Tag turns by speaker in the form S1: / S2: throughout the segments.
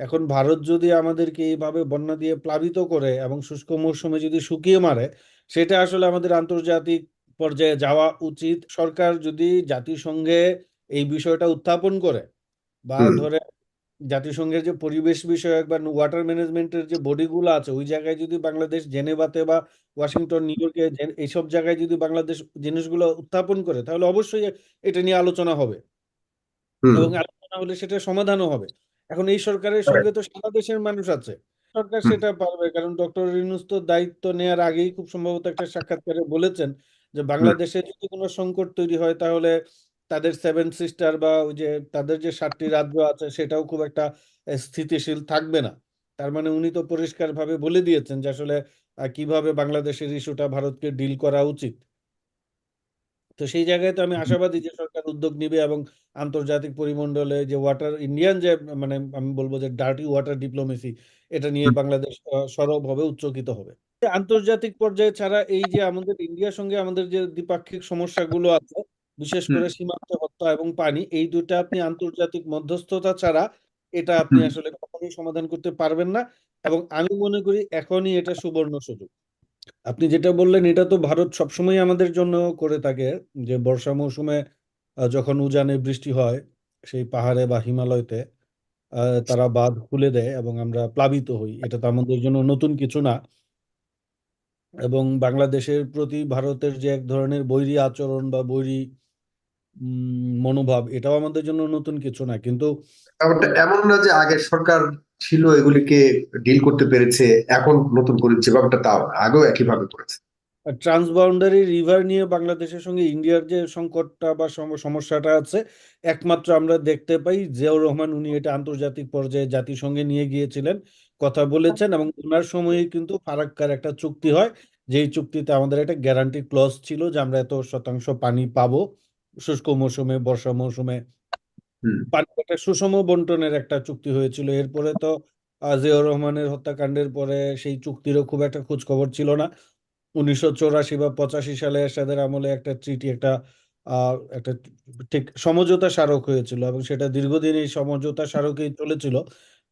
S1: এখন ভারত যদি আমাদেরকে এইভাবে বন্যা দিয়ে প্লাবিত করে এবং শুষ্ক মৌসুমে যদি শুকিয়ে মারে সেটা আসলে আমাদের আন্তর্জাতিক পর্যায়ে যাওয়া উচিত। সরকার যদি জাতিসংঘে এই বিষয়টা উত্থাপন করে বা ধরে জাতিসংঘের যে পরিবেশ বিষয়ক বা ওয়াটার ম্যানেজমেন্টের যে বডিগুলো আছে ওই জায়গায় যদি বাংলাদেশ জেনেভাতে বা ওয়াশিংটন নিউ ইয়র্কে এইসব জায়গায় যদি বাংলাদেশ জিনিসগুলো উত্থাপন করে তাহলে অবশ্যই এটা নিয়ে আলোচনা হবে। এবং আলোচনা হলে সেটা সমাধানও হবে। এখন এই সরকারের সঙ্গে তো সারা দেশের মানুষ আছে। সরকার সেটা পারবে কারণ ডক্টর ইউনূস তো দায়িত্ব নেয়ার আগেই খুব সম্ভবত একটা সাক্ষাৎকারে বলেছেন যে বাংলাদেশে যদি কোনো সংকট তৈরি হয় তাহলে তাদের সেভেন সিস্টার বা ওই যে তাদের যে সাতটি রাজ্য আছে সেটাও খুব একটা স্থিতিশীল থাকবে না। তার মানে উনি তো পরিষ্কারভাবে বলে দিয়েছেন যে আসলে কীভাবে বাংলাদেশের ইস্যুটা ভারতকে ডিল করা উচিত। তো সেই জায়গায় তো আমি আশাবাদী যে সরকার উদ্যোগ নিবে এবং আন্তর্জাতিক পরিমণ্ডলে যে ওয়াটার ইন্ডিয়ান যে মানে আমি বলব যে ডার্টি ওয়াটার ডিপ্লোমেসি এটা নিয়ে বাংলাদেশ আহ, সরব হবে উচ্চকিত হবে। আন্তর্জাতিক পর্যায়ে ছাড়া এই যে আমাদের ইন্ডিয়ার সঙ্গে আমাদের যে দ্বিপাক্ষিক সমস্যাগুলো আছে বিশেষ করে সীমান্ত হত্যা এবং পানি এই দুটা আপনি আন্তর্জাতিক মধ্যস্থতা ছাড়া এটা আপনি আসলে কখনোই সমাধান করতে পারবেন না এবং আমি মনে করি এখনই এটা সুবর্ণ সুযোগ। আপনি যেটা বললেন, এটা তো ভারত সবসময় আমাদের জন্য করে থাকে যে, বর্ষা মৌসুমে যখন উজানে বৃষ্টি হয়, সেই পাহাড়ে বা হিমালয়তে তারা বাঁধ খুলে দেয় এবং আমরা প্লাবিত হই। এটা তো আমাদের জন্য নতুন কিছু না। এবং বাংলাদেশের প্রতি ভারতের যে এক ধরনের বৈরী আচরণ বা বৈরী মনোভাব, এটাও আমাদের জন্য নতুন কিছু না। কিন্তু
S2: এমন না যে আগের সরকার ছিল এগুলিকে ডিল করতে পেরেছে, এখন নতুন করে যে ব্যাপারটা তাও আগেও একইভাবে করেছে।
S1: ট্রান্সবাউন্ডারি রিভার নিয়ে বাংলাদেশের সঙ্গে ইন্ডিয়ার যে সংকটটা বা সমস্যাটা আছে, একমাত্র আমরা দেখতে পাই জিয়াউর রহমান, উনি এটা আন্তর্জাতিক পর্যায়ে জাতিসংঘে নিয়ে গিয়েছিলেন, কথা বলেছেন এবং ওনার সময়ে কিন্তু ফারাক্কার একটা চুক্তি হয়, যেই চুক্তিতে আমাদের একটা গ্যারান্টি ক্লজ ছিল যে আমরা এত শতাংশ পানি পাবো, শুষ্ক মৌসুমে, বর্ষা মৌসুমে পানির একটা সুষম বন্টনের একটা চুক্তি হয়েছিল। এরপরে তো জিয়াউর রহমানের হত্যাকাণ্ডের পরে সেই চুক্তিরও খুব একটা খোঁজ খবর ছিল না। উনিশশো চৌরাশি বা পঁচাশি সালে এরশাদের আমলে একটা ট্রিটি একটা আহ, একটা ঠিক সমঝোতা স্মারক হয়েছিল এবং সেটা দীর্ঘদিন এই সমঝোতা স্মারকেই চলেছিল।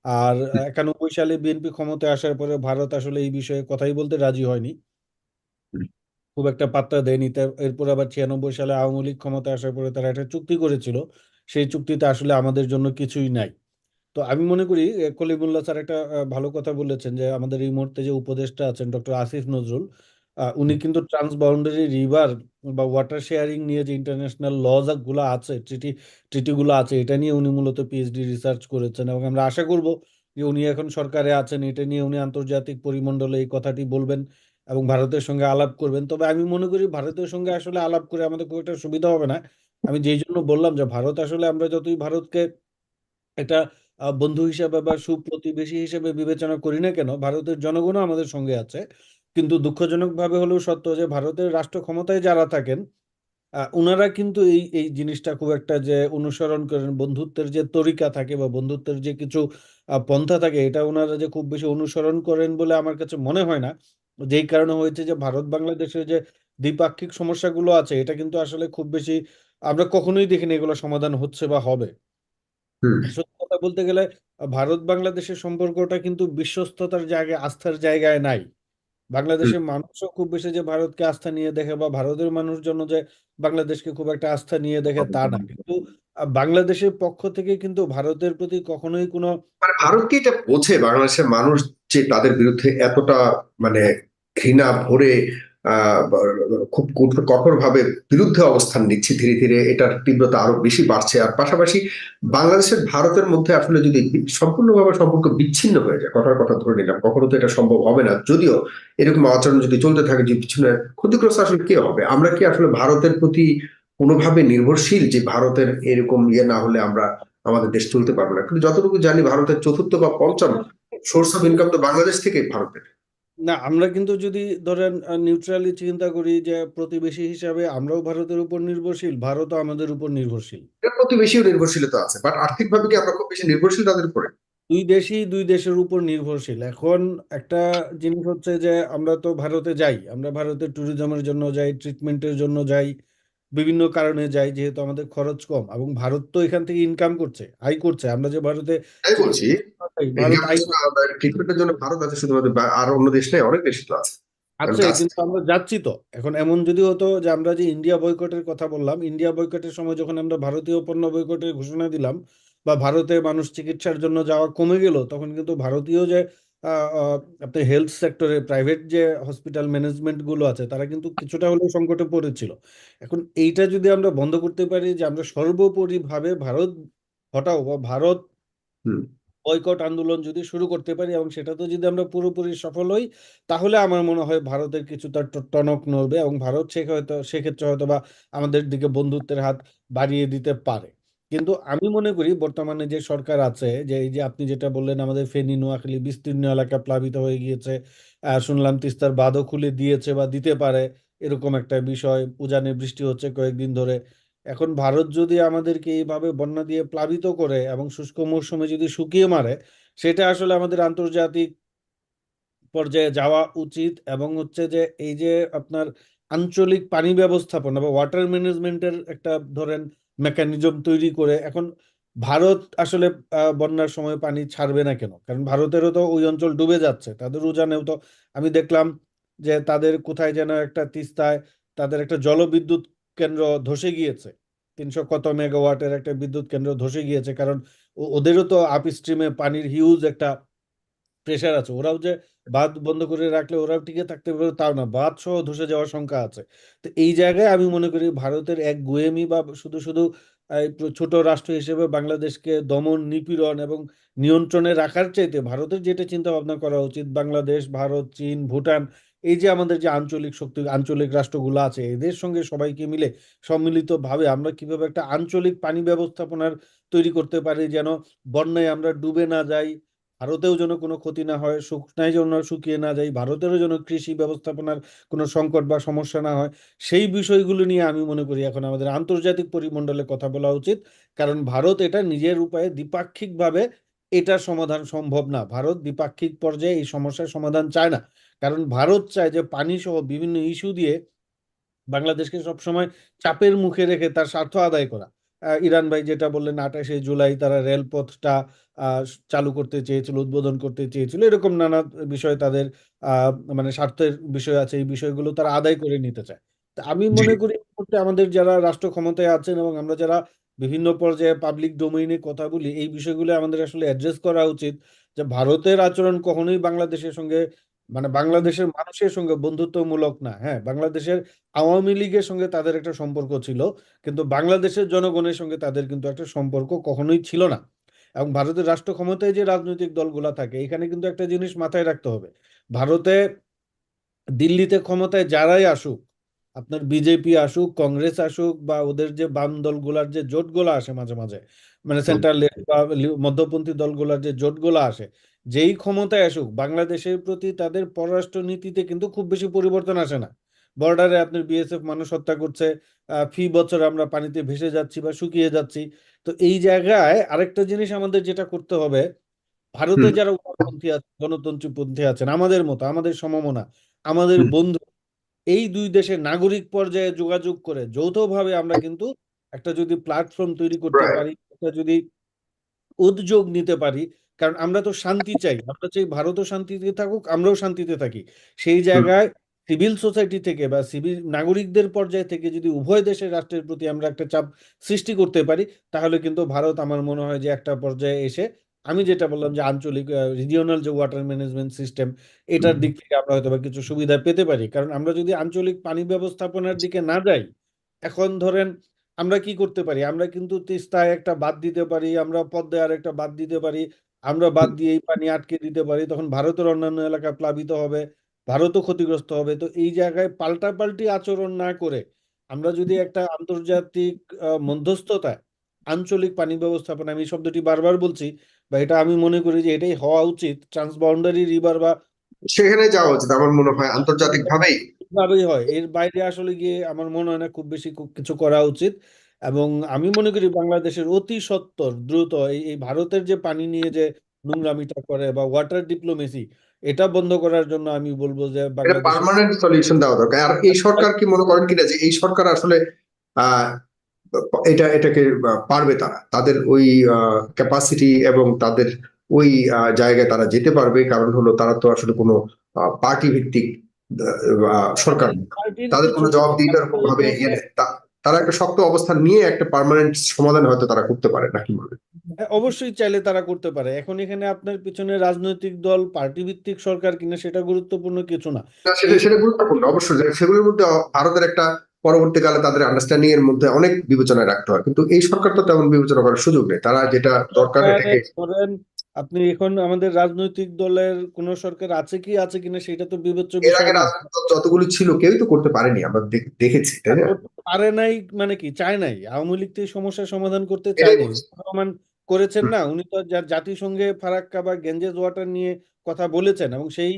S1: আর একানব্বই সালে বিএনপি ক্ষমতায় আসার পরে ভারত আসলে এই বিষয়ে কথাই বলতে রাজি হয়নি। খুব একটা পাত্তা দেয়নি। এরপর আবার ছিয়ানব্বই সালে আওয়ামী লীগ ক্ষমতায় আসার পরে তারা একটা চুক্তি করেছিল। সেই চুক্তিতে আসলে আমাদের জন্য কিছুই নাই। তো আমি মনে করি কলিমুল্লাহ স্যার একটা ভালো কথা বলেছেন যে আমাদের এই মুহূর্তে যে উপদেষ্টা আছেন ডক্টর আসিফ নজরুল উনি কিন্তু ট্রান্সবাউন্ডারি রিভার বা ওয়াটার শেয়ারিং নিয়ে যে ইন্টারন্যাশনাল লজগুলো আছে ট্রিটি ট্রিটি গুলো আছে এটা নিয়ে উনি মূলত পিএইচডি রিসার্চ করেছেন এবং আমরা আশা করব যে উনি এখন সরকারে আছেন এটা নিয়ে উনি আন্তর্জাতিক পরিমণ্ডলে এই কথাটি বলবেন এবং ভারতের সঙ্গে আলাপ করবেন। তবে আমি মনে করি ভারতের সঙ্গে আসলে আলাপ করে আমাদের খুব একটা সুবিধা হবে না। আমি যেই জন্য বললাম যে ভারত আসলে আমরা যতই ভারতকে একটা বন্ধু হিসাবে বা সুপ্রতিবেশী হিসেবে বিবেচনা করি না কেন, ভারতের জনগণও আমাদের সঙ্গে আছে। কিন্তু দুঃখজনকভাবে হলেও সত্য যে ভারতের রাষ্ট্র ক্ষমতায় যারা থাকেন ওনারা কিন্তু এই এই জিনিসটা খুব একটা যে অনুসরণ করেন, বন্ধুত্বের যে তরিকা থাকে বা বন্ধুত্বের যে কিছু পন্থা থাকে, এটা ওনারা যে খুব বেশি অনুসরণ করেন বলে আমার কাছে মনে হয় না। যেই কারণে হয়েছে যে ভারত বাংলাদেশের যে দ্বিপাক্ষিক সমস্যাগুলো আছে, এটা কিন্তু আসলে খুব বেশি আমরা কখনোই দেখিনি এগুলো সমাধান হচ্ছে বা হবে। সত্যি কথা বলতে গেলে ভারত বাংলাদেশের সম্পর্কটা কিন্তু বিশ্বস্ততার জায়গায় আস্থার জায়গায় নাই। বাংলাদেশের মানুষও খুব বেশি যে ভারতকে আস্থা নিয়ে দেখে বা ভারতের মানুষজন যে বাংলাদেশকে খুব একটা আস্থা নিয়ে দেখে তা না। কিন্তু বাংলাদেশের পক্ষ থেকে কিন্তু ভারতের প্রতি কখনোই কোনো
S2: মানে ভারত কি এটা বোঝে বাংলাদেশের মানুষ যে তাদের বিরুদ্ধে এতটা মানে ঘৃণা ভরে খুব কঠোর ভাবে বিরুদ্ধে অবস্থান নিচ্ছে ধীরে ধীরে, এটার তীব্রতা আরও বেশি বাড়ছে। আর পাশাপাশি বাংলাদেশের ভারতের মধ্যে আসলে যদি সম্পূর্ণভাবে সম্পর্ক বিচ্ছিন্ন হয়ে যায়, কথার কথা ধরে নিলাম, কখনো তো এটা সম্ভব হবে না। যদিও এরকম আচরণ যদি চলতে থাকে, যে পিছনে ক্ষতিগ্রস্ত আসলে কে হবে? আমরা কি আসলে ভারতের প্রতি কোনোভাবে নির্ভরশীল যে ভারতের এরকম ইয়ে না হলে আমরা আমাদের দেশ চলতে পারব না? কিন্তু যতটুকু জানি, ভারতের চতুর্থ বা পঞ্চম সোর্স অফ ইনকাম তো বাংলাদেশ থেকে ভারতের।
S1: না আমরা কিন্তু যদি ধরেন নিউট্রালি চিন্তা করি যে প্রতিবেশী হিসাবে আমরাও ভারতের উপর নির্ভরশীল ভারতও আমাদের উপর নির্ভরশীল।
S2: প্রতিবেশী প্রতিবেশীও নির্ভরশীলতা আছে বাট আর্থিকভাবে কি আমরা খুব বেশি নির্ভরশীল তাদের উপরে?
S1: দুই দেশই দুই দেশের উপর নির্ভরশীল। এখন একটা জিনিস হচ্ছে যে আমরা তো ভারতে যাই আমরা ভারতে ট্যুরিজমের জন্য যাই ট্রিটমেন্টের জন্য যাই বিভিন্ন কারণে যাই যেহেতু আমাদের খরচ কম এবং ভারত তো এখান থেকে ইনকাম করছে আয় করছে। আমরা যে ভারতে
S2: বলছি ট্রিটমেন্টের জন্য ভারত আছে শুধুমাত্র আর অন্য দেশ নেই অনেক দেশ তো আছে। কারণ
S1: কিন্তু আমরা যাচ্ছি তো। এখন এমন যদি হতো যে আমরা যে ইন্ডিয়া বয়কটের কথা বললাম ইন্ডিয়া বয়কটের সময় যখন আমরা ভারতীয় পণ্য বয়কটের ঘোষণা দিলাম বা ভারতে মানুষ চিকিৎসার জন্য যাওয়া কমে গেল তখন কিন্তু ভারতীয় যে আপনার হেলথ সেক্টরে প্রাইভেট যে হসপিটাল ম্যানেজমেন্টগুলো আছে তারা কিন্তু কিছুটা হলেও সংকটে পড়েছিল। এখন এইটা যদি আমরা বন্ধ করতে পারি যে আমরা সর্বোপরি ভাবে ভারত হটাও বা ভারত বয়কট আন্দোলন যদি শুরু করতে পারি এবং সেটাতে যদি আমরা পুরোপুরি সফল হই তাহলে আমার মনে হয় ভারতের কিছু তার ট- টনক নড়বে এবং ভারত সে হয়তো সেক্ষেত্রে হয়তো বা আমাদের দিকে বন্ধুত্বের হাত বাড়িয়ে দিতে পারে। কিন্তু আমি মনে করি বর্তমানে যে সরকার আছে যে এই যে আপনি যেটা বললেন আমাদের ফেনী নোয়াখালী বিস্তীর্ণ এলাকা প্লাবিত হয়ে গিয়েছে আহ, শুনলাম তিস্তার বাঁধও খুলে দিয়েছে বা দিতে পারে এরকম একটা বিষয় উজানে বৃষ্টি হচ্ছে কয়েকদিন ধরে। এখন ভারত যদি আমাদেরকে এইভাবে বন্যা দিয়ে প্লাবিত করে এবং শুষ্ক মৌসুমে যদি শুকিয়ে মারে সেটা আসলে আমাদের আন্তর্জাতিক পর্যায়ে যাওয়া উচিত এবং হচ্ছে যে এই যে আপনার আঞ্চলিক পানি ব্যবস্থাপনা বা ওয়াটার ম্যানেজমেন্টের একটা ধরেন মেকানিজম তৈরি করে এখন ভারত আসলে বন্যার সময় পানি ছাড়বে না কেন? কারণ ভারতেরও তো ওই অঞ্চল ডুবে যাচ্ছে। তাদের উজানেও তো আমি দেখলাম যে তাদের কোথায় যেন একটা তিস্তায় তাদের একটা জলবিদ্যুৎ কেন্দ্র ধসে গিয়েছে। তিনশো কত মেগাওয়াটের একটা বিদ্যুৎ কেন্দ্র ধসে গিয়েছে। কারণ ওদেরও তো আপ স্ট্রিমে পানির হিউজ একটা প্রেশার আছে। ওরাও যে বাদ বন্ধ করে রাখলে ওরাও টিকে থাকতে পারবে তাও না। বাঁধ সহ ধসে যাওয়ার শঙ্কা আছে। তো এই জায়গায় আমি মনে করি ভারতের এক গুয়েমি বা শুধু শুধু ছোট রাষ্ট্র হিসেবে বাংলাদেশকে দমন, নিপীড়ন এবং নিয়ন্ত্রণে রাখার চাইতে ভারতের যেটা চিন্তা ভাবনা করা উচিত, বাংলাদেশ, ভারত, চীন, ভুটান, এই যে আমাদের যে আঞ্চলিক শক্তি, আঞ্চলিক রাষ্ট্রগুলো আছে, এদের সঙ্গে সবাইকে মিলে সম্মিলিতভাবে আমরা কীভাবে একটা আঞ্চলিক পানি ব্যবস্থাপনার তৈরি করতে পারি, যেন বন্যায় আমরা ডুবে না যাই ভারতেও যেন কোনো ক্ষতি না হয় শুকনায় যেন শুকিয়ে না যায়, ভারতেরও যেন কৃষি ব্যবস্থাপনার কোনো সংকট বা সমস্যা না হয়, সেই বিষয়গুলো নিয়ে আমি মনে করি এখন আমাদের আন্তর্জাতিক পরিমণ্ডলে কথা বলা উচিত। কারণ ভারত এটা নিজের উপায়ে দ্বিপাক্ষিকভাবে এটার সমাধান সম্ভব না। ভারত দ্বিপাক্ষিক পর্যায়ে এই সমস্যার সমাধান চায় না। কারণ ভারত চায় যে পানি সহ বিভিন্ন ইস্যু দিয়ে বাংলাদেশকে সবসময় চাপের মুখে রেখে তার স্বার্থ আদায় করা। ইরান ভাই যেটা বললেন আঠাশে জুলাই তারা রেলপথটা চালু করতে চেয়েছিল উদ্বোধন করতে চেয়েছিল। এরকম নানা বিষয় তাদের মানে স্বার্থের বিষয় আছে এই বিষয়গুলো তারা আদায় করে নিতে চায়। তা আমি মনে করি আমাদের যারা রাষ্ট্র ক্ষমতায় আছেন এবং আমরা যারা বিভিন্ন পর্যায়ে পাবলিক ডোমেইনে কথা বলি এই বিষয়গুলো আমাদের আসলে অ্যাড্রেস করা উচিত যে ভারতের আচরণ কখনোই বাংলাদেশের সঙ্গে মানে বাংলাদেশের মানুষের সঙ্গে বন্ধুত্বমূলক না হ্যাঁ বাংলাদেশের আওয়ামী লীগের সঙ্গে তাদের একটা সম্পর্ক ছিল কিন্তু বাংলাদেশের জনগণের সঙ্গে তাদের কিন্তু একটা সম্পর্ক কখনোই ছিল না। এবং ভারতের রাষ্ট্র ক্ষমতায় যে রাজনৈতিক দলগুলা থাকে এখানে কিন্তু একটা জিনিস মাথায় রাখতে হবে। ভারতে দিল্লিতে ক্ষমতায় যারাই আসুক আপনার বিজেপি আসুক কংগ্রেস আসুক বা ওদের যে বাম দলগুলার যে জোটগুলা আসে মাঝে মাঝে মানে সেন্ট্রাল বা মধ্যপন্থী দলগুলার যে জোটগুলা আসে যেই ক্ষমতায় আসুক বাংলাদেশের প্রতি তাদের পররাষ্ট্র নীতিতে কিন্তু খুব বেশি পরিবর্তন আসে না। বর্ডারে আপনার বিএসএফ মানুষ হত্যা করছে ফি বছর আমরা পানিতে ভেসে যাচ্ছি বা শুকিয়ে যাচ্ছি। তো এই জায়গায় আরেকটা জিনিস আমাদের যেটা করতে হবে ভারতে। যারা উদারপন্থী আছে গণতন্ত্রীপন্থী আছেন আমাদের মতো আমাদের সমমনা আমাদের বন্ধু এই দুই দেশের নাগরিক পর্যায়ে যোগাযোগ করে যৌথভাবে আমরা কিন্তু একটা যদি প্ল্যাটফর্ম তৈরি করতে পারি একটা যদি উদ্যোগ নিতে পারি কারণ আমরা তো শান্তি চাই। আমরা চাই ভারতও শান্তিতে থাকুক আমরাও শান্তিতে থাকি। সেই জায়গায় সিভিল সোসাইটি থেকে বা সিভিল নাগরিকদের পর্যায় থেকে যদি উভয় দেশের রাষ্ট্রের প্রতি আমরা একটা চাপ সৃষ্টি করতে পারি তাহলে কিন্তু ভারত আমার মনে হয় যে একটা পর্যায়ে এসে আমি যেটা বললাম যে আঞ্চলিক রিজিওনাল যে ওয়াটার ম্যানেজমেন্ট সিস্টেম এটার দিক থেকে আমরা হয়তো বা কিছু সুবিধা পেতে পারি। কারণ আমরা যদি আঞ্চলিক পানি ব্যবস্থাপনার দিকে না যাই এখন ধরেন আমরা কি করতে পারি? আমরা কিন্তু তিস্তায় একটা বাদ দিতে পারি আমরা পদ্মায় আর একটা বাদ দিতে পারি আমরা বাদ দিয়ে এই পানি আটকে দিতে পারি তখন ভারতের অন্যান্য এলাকা প্লাবিত হবে ভারতও ক্ষতিগ্রস্ত হবে। তো এই জায়গায় পাল্টাপাল্টি আচরণ না করে আমরা যদি একটা আন্তর্জাতিক মধ্যস্থতায় আঞ্চলিক পানি ব্যবস্থাপনা আমি শব্দটি বারবার বলছি বা এটা আমি মনে করি যে এটাই হওয়া উচিত ট্রান্সবাউন্ডারি রিভার বা
S2: সেখানে যাওয়া উচিত আমার মনে হয় আন্তর্জাতিক ভাবেই
S1: ভাবেই হয়। এর বাইরে আসলে গিয়ে আমার মনে হয় না খুব বেশি কিছু করা উচিত। এবং আমি মনে করি বাংলাদেশের অতি সত্বর দ্রুত এই এই ভারতের যে পানি নিয়ে যে নোংরামিটা করে বা ওয়াটার ডিপ্লোমেসি এটা বন্ধ করার জন্য আমি বলব যে
S2: পার্মানেন্ট সলিউশন দেওয়া দরকার। আর এই সরকার কি মনে করেন কিনা যে এই সরকার আসলে আহ এটা এটাকে পারবে তারা। তাদের ওই ক্যাপাসিটি এবং তাদের ওই জায়গায় তারা যেতে পারবে। কারণ হলো তারা তো আসলে কোনো পার্টি ভিত্তিক সরকার তাদের কোনো
S1: কিছু
S2: জবাবদিহিতার ভাবে ইয়ে নেই। তা- তারা একটা শক্ত অবস্থান নিয়ে একটা পার্মানেন্ট সমাধান হয়তো তারা করতে পারে নাকি মনে হয়?
S1: অবশ্যই চাইলে তারা করতে পারে। এখন এখানে আপনার পিছনে রাজনৈতিক দল পার্টি ভিত্তিক সরকার কিনা সেটা গুরুত্বপূর্ণ কিছু না।
S2: সেটা গুরুত্বপূর্ণ অবশ্যই। সেগুলোর মধ্যে ভারতের একটা পরবর্তীকালে তাদের আন্ডারস্ট্যান্ডিং এর মধ্যে অনেক বিবেচনায় রাখতে হয়। কিন্তু এই সরকার তো তেমন বিবেচনা করার সুযোগ নেই। তারা যেটা দরকার
S1: আপনি এখন আমাদের রাজনৈতিক দলের কোন সরকার আছে কি আছে কিনা সেটা তো বিবেচ্য
S2: এর
S1: বিষয়
S2: আগে রাজনৈতিক দল যতগুলো ছিল কেউই তো করতে পারেনি আমরা দেখেছি তাই না?
S1: পারে নাই মানে কি চায় নাই। আওয়ামী লীগ তো এই সমস্যার সমাধান করতে চায় নাই রহমান করেছেন না উনি তো জাতিসংঘে ফারাক্কা বা গেঞ্জেস ওয়াটার নিয়ে কথা বলেছেন এবং সেই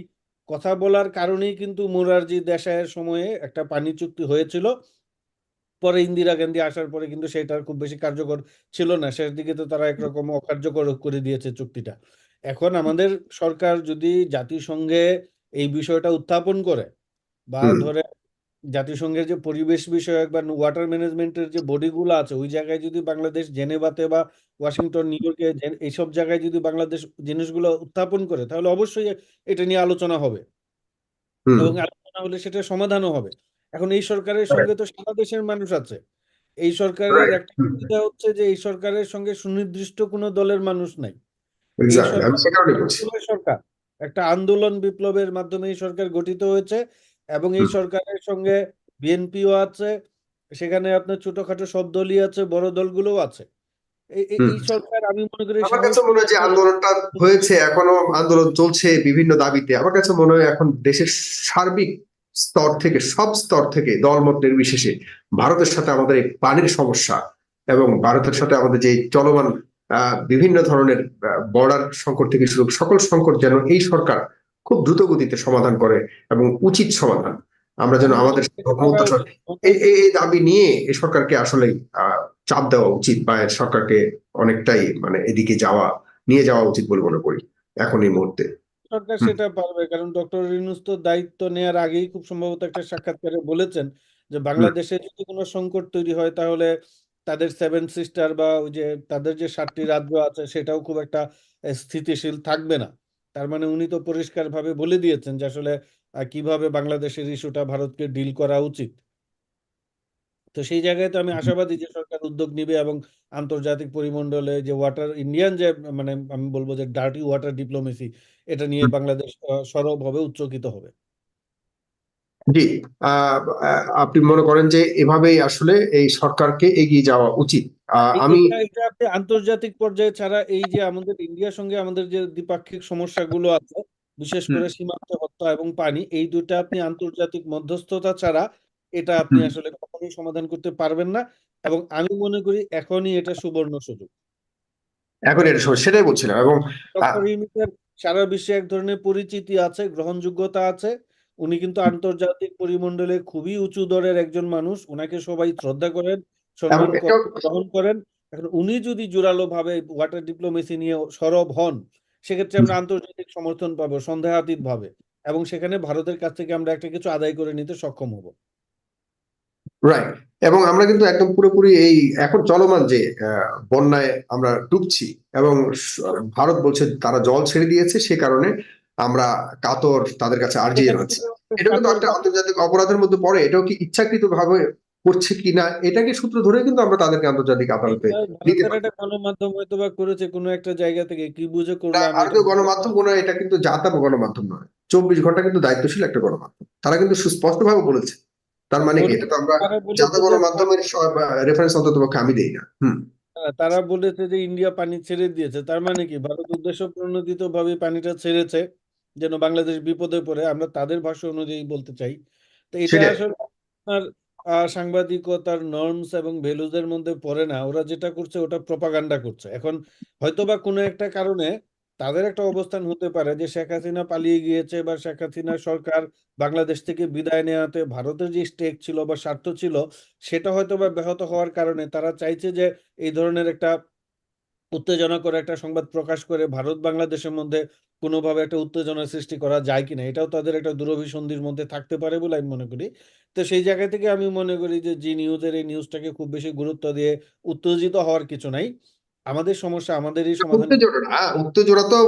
S1: কথা বলার কারণেই কিন্তু মোরারজি দেশাইয়ের সময়ে একটা পানি চুক্তি হয়েছিল। পরে ইন্দিরা গান্ধী আসার পরে কিন্তু সেটা খুব বেশি কার্যকর ছিল না। শেষ দিকে তো তারা একরকম অকার্যকর করে দিয়েছে চুক্তিটা। এখন আমাদের সরকার যদি জাতিসংঘে এই বিষয়টা উত্থাপন করে বা ধরে জাতিসংঘের যে পরিবেশ বিষয়ক বা ওয়াটার ম্যানেজমেন্টের যে বডিগুলো আছে ওই জায়গায় যদি বাংলাদেশ জেনেভাতে বা ওয়াশিংটন নিউ ইয়র্কে এইসব জায়গায় যদি বাংলাদেশ জিনিসগুলো উত্থাপন করে তাহলে অবশ্যই এটা নিয়ে আলোচনা হবে। এবং আলোচনা হলে সেটা সমাধানও হবে। এখন এই সরকারের সঙ্গে তো সারা দেশের মানুষ আছে। এই সরকারের একটা সুবিধা হচ্ছে যে এই সরকারের সঙ্গে সুনির্দিষ্ট কোনো দলের মানুষ নাই। সরকার একটা আন্দোলন বিপ্লবের মাধ্যমে এই সরকার গঠিত হয়েছে এবং এই সরকারের সঙ্গে বিএনপিও আছে সেখানে আপনার ছোটখাটো সব দলই আছে বড় দলগুলোও আছে। এই এই- সরকার আমি মনে করি
S2: আমার কাছে মনে হয় যে আন্দোলনটা হয়েছে এখনও আন্দোলন চলছে বিভিন্ন দাবিতে। আমার কাছে মনে হয় এখন দেশের সার্বিক স্তর থেকে সব স্তর থেকে দলমত নির্বিশেষে ভারতের সাথে আমাদের এই পানির সমস্যা এবং ভারতের সাথে আমাদের যে চলমান বিভিন্ন ধরনের বর্ডার সংকট থেকে শুরু সকল সংকট যেন এই সরকার খুব দ্রুত গতিতে সমাধান করে এবং উচিত সমাধান। আমরা যেন আমাদের এই দাবি নিয়ে এই সরকারকে আসলেই আহ, চাপ দেওয়া উচিত বা সরকারকে অনেকটাই মানে এদিকে যাওয়া নিয়ে যাওয়া উচিত বলে মনে করি। এখন এই মুহূর্তে।
S1: সরকার সেটা পারবে। কারণ ডক্টর ইউনূস তো দায়িত্ব নেয়ার আগেই খুব সম্ভবত একটা সাক্ষাৎকারে বলেছেন যে বাংলাদেশে যদি কোনো সংকট তৈরি হয় তাহলে তাদের সেভেন সিস্টার বা ওই যে তাদের যে সাতটি রাজ্য আছে সেটাও খুব একটা স্থিতিশীল থাকবে না। তার মানে উনি তো পরিষ্কারভাবে বলে দিয়েছেন যে আসলে কীভাবে বাংলাদেশের ইস্যুটা ভারতকে ডিল করা উচিত। তো সেই জায়গায় তো আমি আশাবাদী যে সরকার উদ্যোগ নিবে এবং আন্তর্জাতিক পরিমণ্ডলে যে ওয়াটার ইন্ডিয়ান যে মানে আমি বলব যে ডার্টি ওয়াটার ডিপ্লোমেসি এটা নিয়ে বাংলাদেশ সরব হবে উচ্চকিত হবে।
S2: জি আপনি মনে করেন যে এভাবেই আসলে এই সরকারকে এগিয়ে যাওয়া উচিত। আমি
S1: আন্তর্জাতিক পর্যায়ে ছাড়া এই যে আমাদের ইন্ডিয়ার সঙ্গে আমাদের যে দ্বিপাক্ষিক সমস্যাগুলো আছে বিশেষ করে সীমান্ত হত্যা এবং পানি এই দুটা আপনি আন্তর্জাতিক মধ্যস্থতা ছাড়া এটা আপনি আসলে কখনোই সমাধান করতে পারবেন না এবং আমি মনে করি এখনই এটা সুবর্ণ সুযোগ।
S2: এখন এটা সেটাই বলছিলাম এবং
S1: সারা বিশ্বে এক ধরনের পরিচিতি আছে গ্রহণযোগ্যতা আছে। উনি কিন্তু আন্তর্জাতিক পরিমণ্ডলে খুবই উঁচু দরের একজন মানুষ। ওনাকে সবাই শ্রদ্ধা করেন সম্মান করেন, গ্রহণ করেন। এখন উনি যদি জোরালো ভাবে ওয়াটার ডিপ্লোমেসি নিয়ে সরব হন সেক্ষেত্রে আমরা আন্তর্জাতিক সমর্থন পাবো সন্দেহাতীত ভাবে এবং সেখানে ভারতের কাছ থেকে আমরা একটা কিছু আদায় করে নিতে সক্ষম হব।
S2: রাইট এবং আমরা কিন্তু একদম পুরোপুরি এই এখন চলমান যে বন্যায় আমরা ডুবছি এবং ভারত বলছে তারা জল ছেড়ে দিয়েছে সে কারণে আমরা কাতর তাদের কাছে আর্জি জানাচ্ছি এটা কিন্তু একটা আন্তর্জাতিক অপরাধের মধ্যে পড়ে। এটাও কি ইচ্ছাকৃত ভাবে করছে কিনা এটাকে সূত্র ধরে কিন্তু আমরা তাদেরকে আন্তর্জাতিক আদালতে
S1: ভারতের
S2: পারি।
S1: গণমাধ্যম হয়তো বা করেছে কোনো একটা জায়গা থেকে কি বুঝে আমি
S2: ভারতীয়
S1: এটা-
S2: গণমাধ্যম কোনো এটা কিন্তু জাতা গণমাধ্যম নয়। চব্বিশ ঘণ্টা কিন্তু দায়িত্বশীল একটা গণমাধ্যম। তারা কিন্তু সুস্পষ্ট ভাবে বলেছে। তার মানে কি? এটা তো আমরা
S1: তারা বলেছে
S2: জাতা
S1: যে-
S2: গণমাধ্যমের রেফারেন্স অন্তত পক্ষে আমি দেই না। হুম।
S1: হ্যাঁ, তারা বলেছে যে ইন্ডিয়া পানি ছেড়ে দিয়েছে। তার মানে কি? ভারত উদ্দেশ্য প্রণোদিত ভাবে পানিটা ছেড়েছে যেন বাংলাদেশ বিপদে পড়ে। আমরা তাদের ভাষা অনুযায়ী বলতে চাই। তো এটা
S2: সেটাই।
S1: আসলে আপনার আহ, সাংবাদিকতার নর্মস এবং ভ্যালুজের মধ্যে পড়ে না। ওরা যেটা করছে ওটা প্রপাগান্ডা করছে। এখন হয়তোবা কোনো একটা কারণে তাদের একটা অবস্থান হতে পারে যে শেখ হাসিনা পালিয়ে গিয়েছে বা শেখ হাসিনা সরকার বাংলাদেশ থেকে বিদায় নেওয়াতে ভারতের যে স্টেক ছিল বা স্বার্থ ছিল, সেটা হয়তো বা ব্যাহত হওয়ার কারণে তারা চাইছে যে এই ধরনের একটা উত্তেজনা করে একটা সংবাদ প্রকাশ করে ভারত বাংলাদেশের মধ্যে কোনোভাবে একটা উত্তেজনা সৃষ্টি করা যায় কিনা, এটাও তাদের একটা দুরভিসন্ধির মধ্যে থাকতে পারে বলে আমি মনে করি। তো সেই জায়গা থেকে আমি মনে করি যে জি নিউজের এই নিউজটাকে খুব বেশি গুরুত্ব দিয়ে উত্তেজিত হওয়ার কিছু নাই। আমাদের সমস্যা আমাদেরই সমাধান
S2: উত্তেজনা উত্তেজনা তো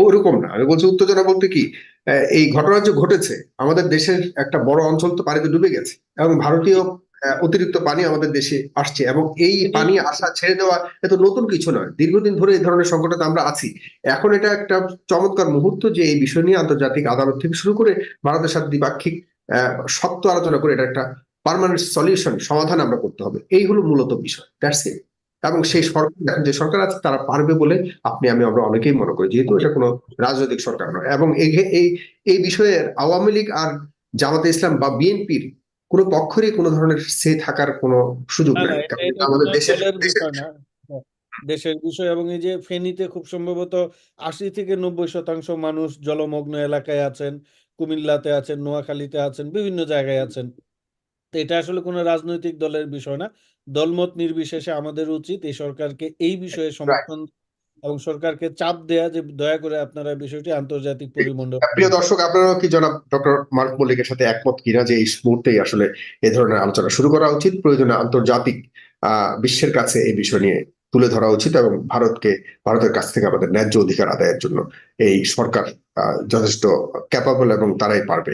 S2: ওরকম না। আমি বলছি উত্তেজনা বলতে কি? আহ, এই ঘটনা যে ঘটেছে আমাদের দেশের একটা বড় অঞ্চল তো পানিতে ডুবে গেছে এবং ভারতীয় আহ, অতিরিক্ত পানি আমাদের দেশে আসছে এবং এই পানি আসা ছেড়ে দেওয়া এত নতুন কিছু নয়। দীর্ঘদিন ধরে এই ধরনের সংকটে আমরা আছি। এখন এটা একটা চমৎকার মুহূর্ত যে এই বিষয় নিয়ে আন্তর্জাতিক আদালত থেকে শুরু করে ভারতের সাথে দ্বিপাক্ষিক আহ, শক্ত আলোচনা করে এটা একটা পার্মানেন্ট সলিউশন সমাধান আমরা করতে হবে। এই হলো মূলত বিষয়। দ্যাটস ইট এবং সেই সরকার এখন যে সরকার আছে তারা পারবে বলে আপনি আমি আমরা অনেকেই মনে করি। যেহেতু এটা কোনো রাজনৈতিক সরকার নয়। এবং এই এই বিষয়ে আওয়ামী লীগ আর জামাতে ইসলাম বা বিএনপির কোনো পক্ষেরই কোনো ধরনের সে থাকার কোনো সুযোগ নাই। আমাদের দেশের দেশের
S1: বিষয় না। দেশের বিষয় এবং এই যে ফেনীতে খুব সম্ভবত আশি থেকে নব্বই শতাংশ মানুষ জলমগ্ন এলাকায় আছেন কুমিল্লাতে আছেন নোয়াখালীতে আছেন বিভিন্ন জায়গায় আছেন। তো এটা আসলে কোনো রাজনৈতিক দলের বিষয় না। দলমত নির্বিশেষে আমাদের উচিত এই সরকারকে এই বিষয়ে সমর্থন এবং সরকারকে চাপ দেয়া যে দয়া করে আপনারা বিষয়টি আন্তর্জাতিক পরিমণ্ডল
S2: প্রিয় দর্শক আপনারাও কি জনাব ডক্টর মার্ক মল্লিকের সাথে একমত কিনা যে এই মুহূর্তেই আসলে এ ধরনের আলোচনা শুরু করা উচিত? প্রয়োজনে আন্তর্জাতিক আহ বিশ্বের কাছে এই বিষয় নিয়ে তুলে ধরা উচিত এবং ভারতকে ভারতের কাছ থেকে আমাদের ন্যায্য অধিকার আদায়ের জন্য এই সরকার আহ, যথেষ্ট ক্যাপাবল এবং তারাই পারবে।